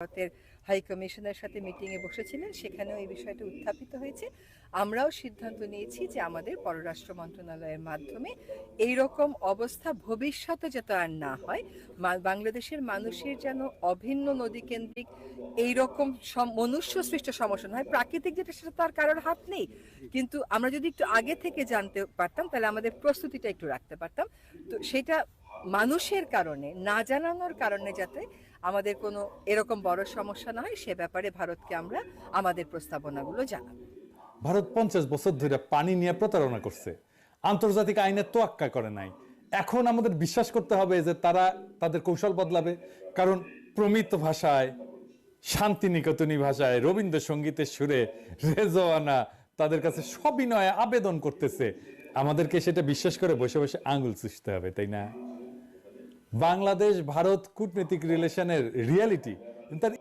ভারতের হাই কমিশনের সাথে মিটিংয়ে বসেছিলেন। সেখানেও এই বিষয়টা উত্থাপিত হয়েছে। আমরাও সিদ্ধান্ত নিয়েছি যে আমাদের পররাষ্ট্র মন্ত্রণালয়ের মাধ্যমে এই রকম অবস্থা ভবিষ্যতে যাতে আর না হয় বাংলাদেশের মানুষের যেন অভিন্ন নদী কেন্দ্রিক এইরকম মনুষ্য সৃষ্ট সমস্যা হয়। প্রাকৃতিক যেটা, সেটা তো আর কারোর হাত নেই। কিন্তু আমরা যদি একটু আগে থেকে জানতে পারতাম, তাহলে আমাদের প্রস্তুতিটা একটু রাখতে পারতাম। তো সেটা মানুষের কারণে, না জানানোর কারণে যাতে আমাদের কোনো এরকম বড় সমস্যা না হয়, সে ব্যাপারে ভারতকে আমরা আমাদের প্রস্তাবনাগুলো জানাব। ভারত পঞ্চাশ বছর ধরে পানি নিয়ে প্রতারণা করছে। আন্তর্জাতিক আইনের তোয়াক্কা করে নাই। এখন আমাদের বিশ্বাস করতে হবে যে তারা তাদের কৌশল বদলাবে। কারণ প্রমিত ভাষায়, শান্তিনিকেতনী ভাষায়, রবীন্দ্রসঙ্গীতের সুরে রেজওয়ানা তাদের কাছে সবিনয়ে আবেদন করতেছে। আমাদেরকে সেটা বিশ্বাস করে বসে বসে আঙুল চুষতে হবে, তাই না? বাংলাদেশ ভারত কূটনৈতিক রিলেশনের রিয়ালিটি তার